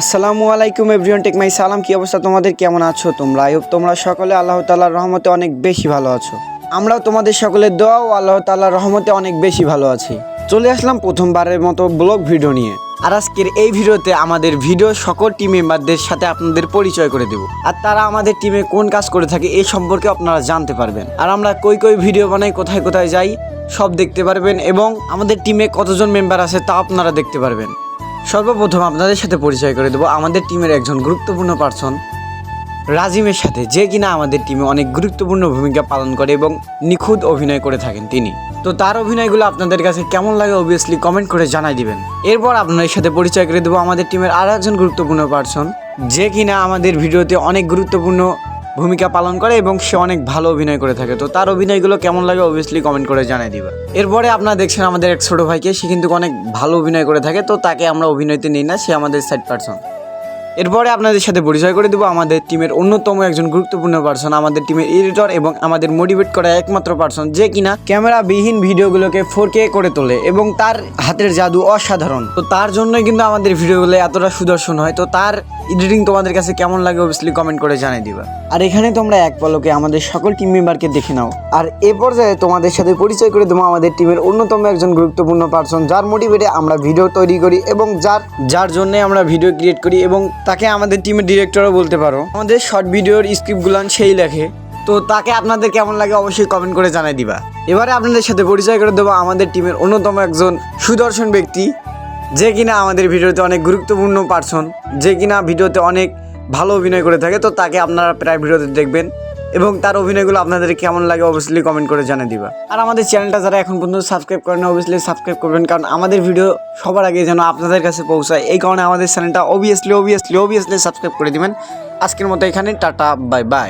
আসসালামু আলাইকুম everyone, take my সালাম। কি অবস্থা তোমাদের? কেমন আছো তোমরা? হোপ তোমরা সকলে আল্লাহ তাআলার রহমতে অনেক বেশি ভালো আছো। আমরাও তোমাদের সকলের দোয়া ও আল্লাহ তাআলার রহমতে অনেক বেশি ভালো আছি। চলে আসলাম প্রথমবারের মতো ব্লগ ভিডিও নিয়ে। আর আজকের এই ভিডিওতে আমাদের ভিডিও সকল টিম মেম্বারদের সাথে আপনাদের পরিচয় করে দেব। আর তারা আমাদের টিমে কোন কাজ করে থাকে এই সম্পর্কে আপনারা জানতে পারবেন। আর আমরা কই কই ভিডিও বানাই, কোথায় কোথায় যাই, সব দেখতে পারবেন এবং আমাদের টিমে কতজন মেম্বার আছে তা আপনারা দেখতে পারবেন। সর্বপ্রথম আপনাদের সাথে পরিচয় করে দেবো। আমাদের টিমের একজন গুরুত্বপূর্ণ পার্সন রাজিমের সাথে, যে কিনা আমাদের টিমে অনেক গুরুত্বপূর্ণ ভূমিকা পালন করে এবং নিখুঁত অভিনয় করে থাকেন তিনি। তো তার অভিনয়গুলো আপনাদের কাছে কেমন লাগে অবভিয়াসলি কমেন্ট করে জানাই দিবেন। এরপর আপনাদের সাথে পরিচয় করে দেবো আমাদের টিমের আর একজন গুরুত্বপূর্ণ পার্সন, যে কিনা আমাদের ভিডিওতে অনেক গুরুত্বপূর্ণ ভূমিকা পালন করে এবং সে অনেক ভালো অভিনয় করে থাকে। তো তার অভিনয়গুলো কেমন লাগে অবভিয়াসলি কমেন্ট করে জানাই দিবা। এরপরে আপনারা দেখছেন আমাদের এক ছোট ভাইকে, সে কিন্তু অনেক ভালো অভিনয় করে থাকে, তো তাকে আমরা অভিনয়তে নিই না, সে আমাদের সাইড পার্সন এরপরে আপনাদের সাথে পরিচয় করে দেবো, আমাদের টিমের অন্যতম একজন গুরুত্বপূর্ণ পার্সন আমাদের টিমের এডিটর এবং আমাদের মোটিভেট করা একমাত্র পার্সন যে কিনা ক্যামেরাবিহীন ভিডিওগুলোকে ফোর কে করে তোলে এবং তার হাতের জাদু অসাধারণ। তো তার জন্যই কিন্তু আমাদের ভিডিওগুলো এতটা সুদর্শন হয়। তো তার এডিটিং তোমাদের কাছে কেমন লাগে অবভিয়াসলি কমেন্ট করে জানিয়ে দিবা। আর এখানে তোমরা এক পলকে আমাদের সকল টিম মেম্বারকে দেখে নাও। আর এ পর্যায়ে তোমাদের সাথে পরিচয় করে দেবো আমাদের টিমের অন্যতম একজন গুরুত্বপূর্ণ পার্সন যার মোটিভেটে আমরা ভিডিও তৈরি করি এবং যার যার জন্য আমরা ভিডিও ক্রিয়েট করি এবং তাকে আমাদের টিমের ডিরেক্টরও বলতে পারো। আমাদের শর্ট ভিডিওর স্ক্রিপ্টগুলো সেই লেখে। তো তাকে আপনাদের কেমন লাগে অবশ্যই কমেন্ট করে জানাই দিবা। এবারে আপনাদের সাথে পরিচয় করে দেবো আমাদের টিমের অন্যতম একজন সুদর্শন ব্যক্তি। যে কিনা আমাদের ভিডিওতে অনেক গুরুত্বপূর্ণ পার্সন, যে কিনা ভিডিওতে অনেক ভালো অভিনয় করে থাকে, তো তাকে আপনারা প্রায় ভিডিওতে দেখবেন এবং তার অভিনয়গুলো আপনাদের কেমন লাগে অবভিয়াসলি কমেন্ট করে জানিয়ে দিবা। আর আমাদের চ্যানেলটা যারা এখন পর্যন্ত সাবস্ক্রাইব করেন অবভিয়াসলি সাবস্ক্রাইব করবেন, কারণ আমাদের ভিডিও সবার আগে যেন আপনাদের কাছে পৌঁছায়। এই কারণে আমাদের চ্যানেলটা অবভিয়াসলি অবভিয়াসলি অবভিয়াসলি সাবস্ক্রাইব করে দিবেন। আজকের মতো এখানে, টাটা বাই বাই